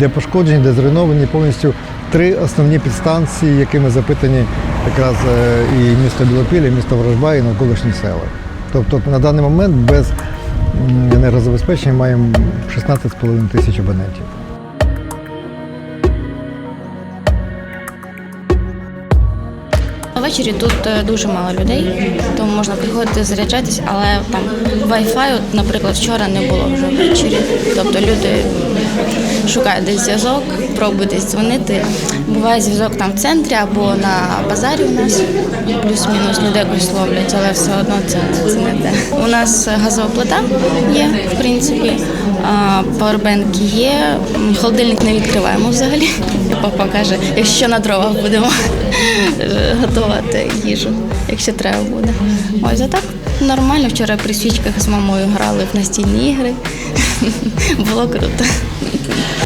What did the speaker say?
де пошкоджені, де зруйновані повністю три основні підстанції, якими запитані якраз е, і місто Білопілля, і місто Ворожба, і навколишні села. Тобто на даний момент без енергозабезпечення маємо 16,5 тисяч абонентів. Ввечері тут е, дуже мало людей, тому можна приходити заряджатись, але там Wi-Fi, наприклад, вчора не було вже ввечері. Тобто люди шукають десь зв'язок, пробують десь дзвонити. Буває зв'язок там в центрі або на базарі у нас плюс-мінус люди якось ловлять, але все одно це, це не те. У нас газова плита є, в принципі, а, є. Холодильник не відкриваємо взагалі. Папа каже, якщо на дровах будемо готувати їжу, якщо треба буде. Ось а так нормально. Вчора при свічках з мамою грали в настільні ігри. Було круто.